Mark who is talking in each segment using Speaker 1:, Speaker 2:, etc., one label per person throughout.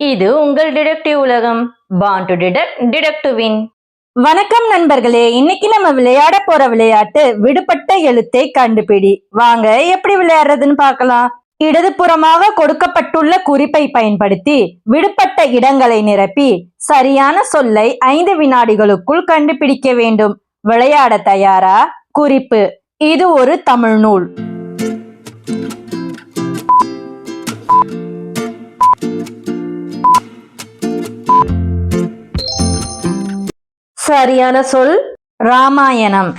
Speaker 1: இது உங்கள் டிடெக்டிவ் உலகம். பாண்ட் டு டிடெக்ட் டிடெக்டிவின் வின்
Speaker 2: வணக்கம் நண்பர்களே இன்னைக்கு நம்ம விளையாட போற விளையாட்டு விடுபட்ட எழுத்தை கண்டுபிடி. வாங்க எப்படி விளையாடுறதுன்னு பார்க்கலாம். இடதுபுறமாக கொடுக்கப்பட்டுள்ள குறிப்பை பயன்படுத்தி விடுபட்ட இடங்களை நிரப்பி சரியான சொல்லை ஐந்து வினாடிகளுக்குள் கண்டுபிடிக்க வேண்டும். விளையாட தயாரா? குறிப்பு இது ஒரு தமிழ் நூல். சரியான சொல்? ராமாயணம்.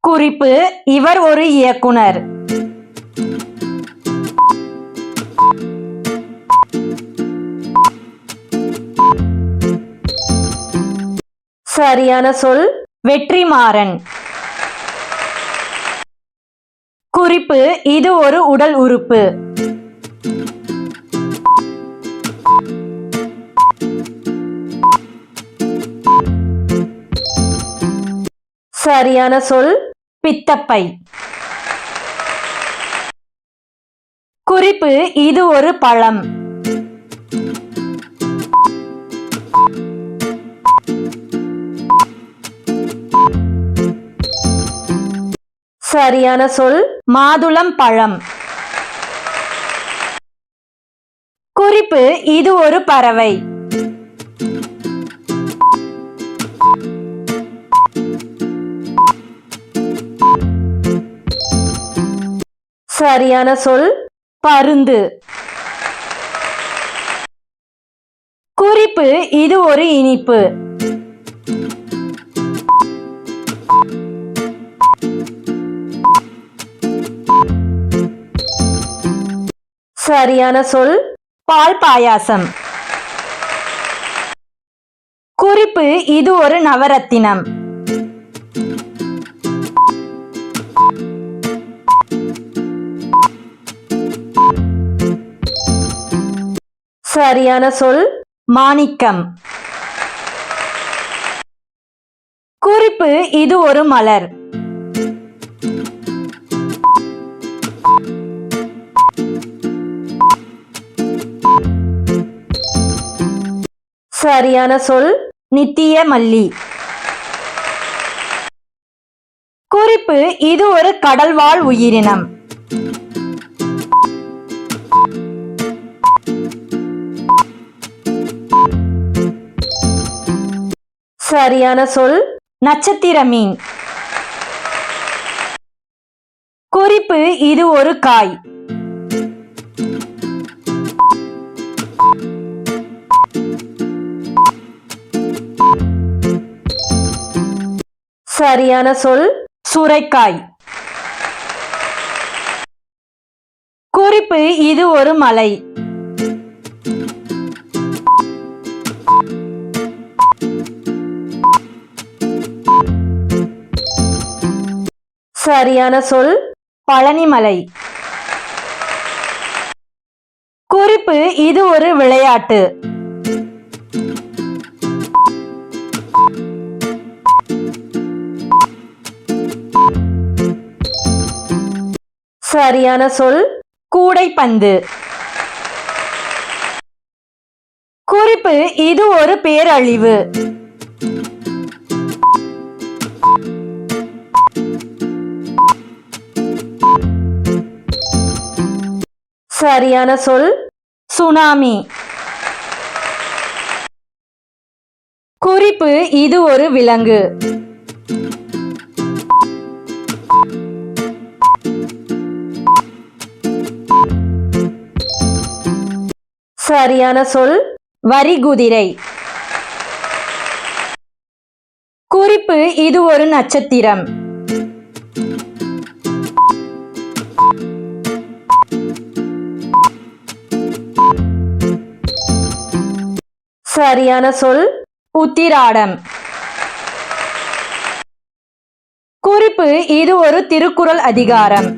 Speaker 2: குறிப்பு இவர் ஒரு இயக்குனர். சரியான சொல்? வெற்றிமாறன். குறிப்பு இது ஒரு உடல் உறுப்பு. சரியான சொல் பித்தப்பை. குறிப்பு இது ஒரு பழம். சரியான சொல் மாதுளம் பழம். குறிப்பு இது ஒரு பறவை. சரியான சொல் பருந்து. குறிப்பு இது ஒரு இனிப்பு. சரியான சொல் பால் பாயாசம். குறிப்பு இது ஒரு நவரத்தினம். சரியான சொல் மாணிக்கம். குறிப்பு இது ஒரு மலர். சரியான சொல் நித்திய மல்லி குறிப்பு இது ஒரு கடல்வாழ் உயிரினம். சரியான சொல்? நட்சத்திர மீன் குறிப்பு இது ஒரு காய். சரியான சொல்? சுரைக்காய். குறிப்பு இது ஒரு மலை. சரியான சொல் பழனிமலை. குறிப்பு இது ஒரு விளையாட்டு. சரியான சொல் கூடைப்பந்து. குறிப்பு இது ஒரு பேரழிவு. சரியான சொல் சுனாமி. குறிப்பு இது ஒரு விலங்கு. சரியான சொல் வரிகுதிரை. குறிப்பு இது ஒரு நட்சத்திரம். சரியான சொல் உத்திராடம். குறிப்பு இது ஒரு திருக்குறள் அதிகாரம்.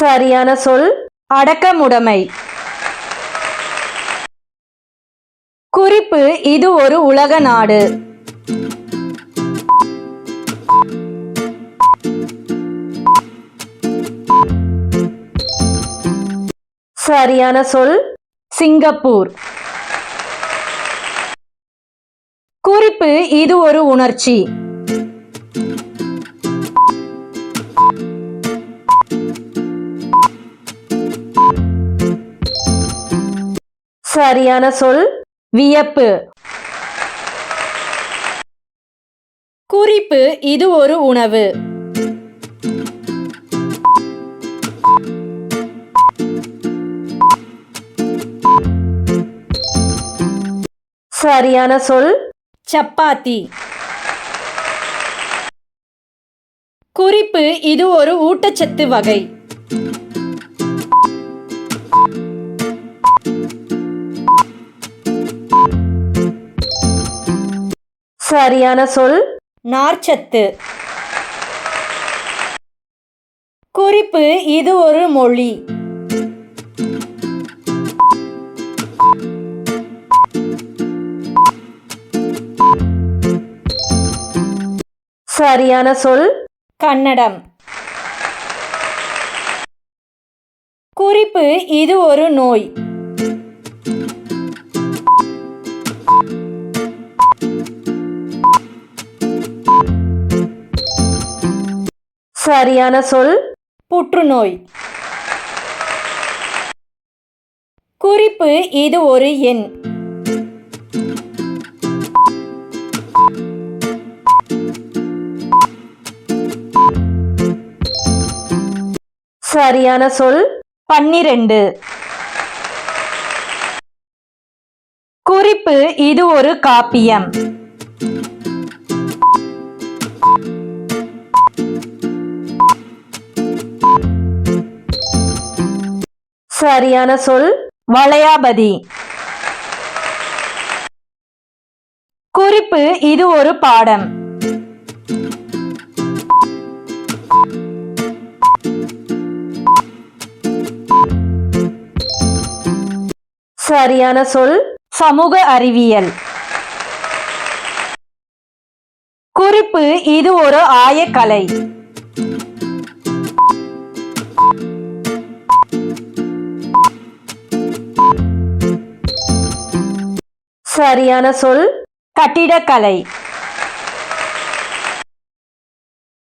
Speaker 2: சரியான சொல் அடக்கமுடைமை. குறிப்பு இது ஒரு உலக நாடு. சரியான சொல் சிங்கப்பூர். குறிப்பு இது ஒரு உணர்ச்சி. சரியான சொல் வியப்பு. குறிப்பு இது ஒரு உணவு. சரியான சொல்? சப்பாத்தி. குறிப்பு இது ஒரு ஊட்டச்சத்து வகை. சரியான சொல்? நார்ச்சத்து. குறிப்பு இது ஒரு மொழி. சரியான சொல்? கன்னடம். குறிப்பு இது ஒரு நோய். சரியான சொல்? புற்றுநோய். குறிப்பு இது ஒரு எண். சரியான சொல் பன்னிரண்டு. குறிப்பு இது ஒரு காப்பியம். சரியான சொல் வளையாபதி. குறிப்பு இது ஒரு பாடம். சரியான சொல் சமூக அறிவியல். குறிப்பு இது ஒரு ஆயக்கலை. சரியான சொல் கட்டிடக்கலை.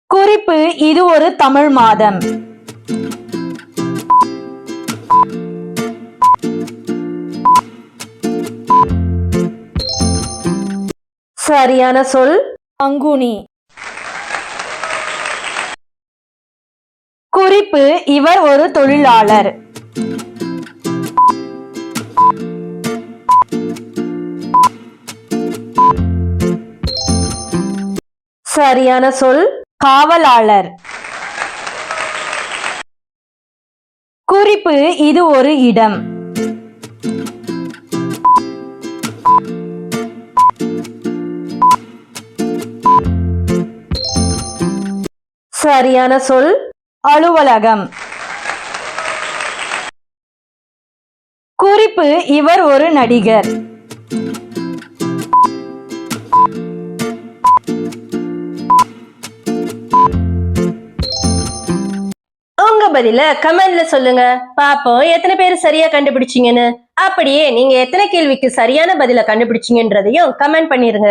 Speaker 2: குறிப்பு இது ஒரு தமிழ் மாதம். சரியான சொல்? அங்குனி. குறிப்பு இவர் ஒரு தொழிலாளர். சரியான சொல்? காவலாளர். குறிப்பு இது ஒரு இடம். சரியான சொல் அலுவலகம். குறிப்பு இவர் ஒரு நடிகர்.
Speaker 1: உங்க பதில கமெண்ட்ல சொல்லுங்க. பாப்போம் எத்தனை பேர் சரியா கண்டுபிடிச்சீங்கன்னு. அப்படியே நீங்க எத்தனை கேள்விக்கு சரியான பதில கண்டுபிடிச்சீங்கன்றதையும் கமெண்ட் பண்ணிருங்க.